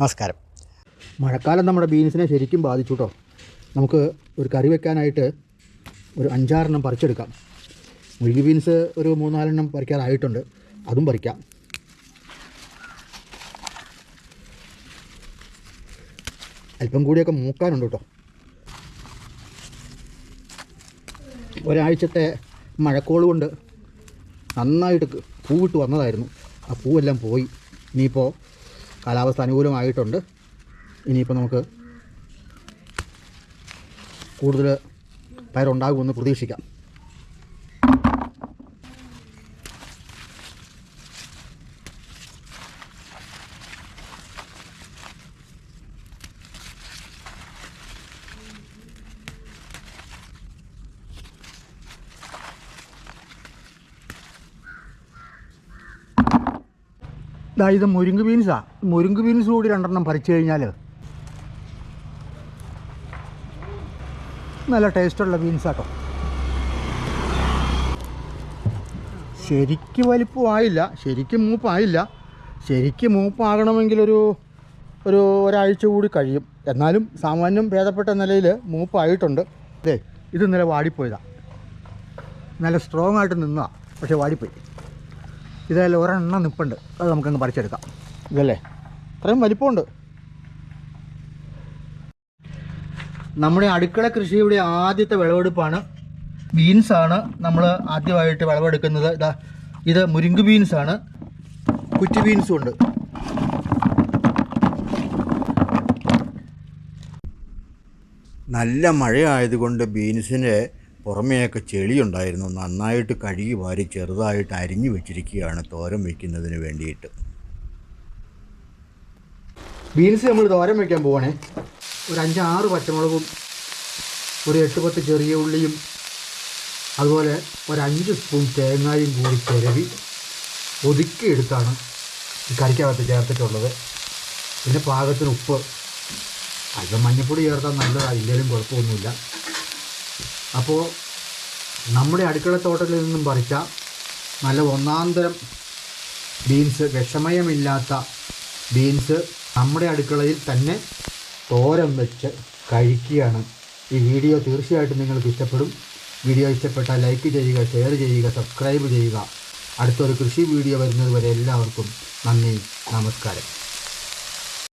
നമസ്കാരം. മഴക്കാലം നമ്മുടെ ബീൻസിനെ ശരിക്കും ബാധിച്ചു കേട്ടോ നമുക്ക് ഒരു കറി വെക്കാനായിട്ട് ഒരു അഞ്ചാറെണ്ണം പറിച്ചെടുക്കാം. മുഴുകി ബീൻസ് ഒരു മൂന്നാലെണ്ണം പറിക്കാറായിട്ടുണ്ട്. അതും പറിക്കാം. അല്പം കൂടിയൊക്കെ മൂക്കാനുണ്ട് കേട്ടോ ഒരാഴ്ചത്തെ മഴക്കോൾ കൊണ്ട് നന്നായിട്ട് പൂവിട്ട് വന്നതായിരുന്നു. ആ പൂവെല്ലാം പോയി. ഇനിയിപ്പോൾ കാലാവസ്ഥ അനുകൂലമായിട്ടുണ്ട്. ഇനിയിപ്പോൾ നമുക്ക് കൂടുതൽ പയറുണ്ടാകുമെന്ന് പ്രതീക്ഷിക്കാം. ദാ ഇത് മുരിങ്ങ് ബീൻസാ. മുരിങ്ങ് ബീൻസ് കൂടി രണ്ടെണ്ണം പറിച്ചു കഴിഞ്ഞാൽ നല്ല ടേസ്റ്റുള്ള ബീൻസാട്ടോ. ശരിക്ക് വലിപ്പമായില്ല ശരിക്കും മൂപ്പായില്ല. ശരിക്കും മൂപ്പാകണമെങ്കിൽ ഒരു ഒരു ഒരാഴ്ച കൂടി കഴിയും. എന്നാലും സാമാന്യം ഭേദപ്പെട്ട നിലയിൽ മൂപ്പായിട്ടുണ്ട്. അതെ ഇത് ഇന്നലെ വാടിപ്പോയതാണ് നല്ല സ്ട്രോങ് ആയിട്ട് നിന്നതാണ് പക്ഷേ വാടിപ്പോയി. ഇതല്ല ഒരെണ്ണം നിപ്പുണ്ട്. അത് നമുക്കങ്ങ് പറിച്ചെടുക്കാം. ഇതല്ലേ? ഇത്രയും വലിപ്പമുണ്ട്. നമ്മുടെ അടുക്കള കൃഷിയുടെ ആദ്യത്തെ വിളവെടുപ്പാണ്. ബീൻസാണ് നമ്മൾ ആദ്യമായിട്ട് വിളവെടുക്കുന്നത്. ഇതാ ഇത് മുരിങ്ക് ബീൻസാണ് കുറ്റി ബീൻസും ഉണ്ട്. നല്ല മഴയായതുകൊണ്ട് ബീൻസിന്റെ പുറമേയൊക്കെ ചെളിയുണ്ടായിരുന്നു. നന്നായിട്ട് കഴുകി വാരി ചെറുതായിട്ട് അരിഞ്ഞു വെച്ചിരിക്കുകയാണ് തോരൻ വയ്ക്കുന്നതിന് വേണ്ടിയിട്ട്. ബീൻസ് നമ്മൾ തോരൻ വയ്ക്കാൻ പോവാണേ. ഒരു അഞ്ചാറ് പച്ചമുളകും ഒരു എട്ട് പത്ത് ചെറിയ ഉള്ളിയും അതുപോലെ ഒരു അഞ്ച് സ്പൂൺ തേങ്ങായും കൂടി ചിരവി ഒതുക്കിയെടുത്താണ് ഈ കറിക്കകത്ത് ചേർത്തിട്ടുള്ളത്. പിന്നെ പാകത്തിന് ഉപ്പ്. അല്പം മഞ്ഞൾപ്പൊടി ചേർത്താൽ നല്ലതാണ് ഇല്ലെങ്കിലും കുഴപ്പമൊന്നുമില്ല. അപ്പോൾ നമ്മുടെ അടുക്കളത്തോട്ടത്തിൽ നിന്നും പറിച്ച നല്ല ഒന്നാന്തരം ബീൻസ് വിഷമയമില്ലാത്ത ബീൻസ് നമ്മുടെ അടുക്കളയിൽ തന്നെ തോരൻ വെച്ച് കഴിക്കുകയാണ്. ഈ വീഡിയോ തീർച്ചയായിട്ടും നിങ്ങൾക്ക് ഇഷ്ടപ്പെടും. വീഡിയോ ഇഷ്ടപ്പെട്ടാൽ ലൈക്ക് ചെയ്യുക ഷെയർ ചെയ്യുക സബ്സ്ക്രൈബ് ചെയ്യുക. അടുത്തൊരു കൃഷി വീഡിയോ വരുന്നത് വരെ എല്ലാവർക്കും നന്ദി നമസ്കാരം.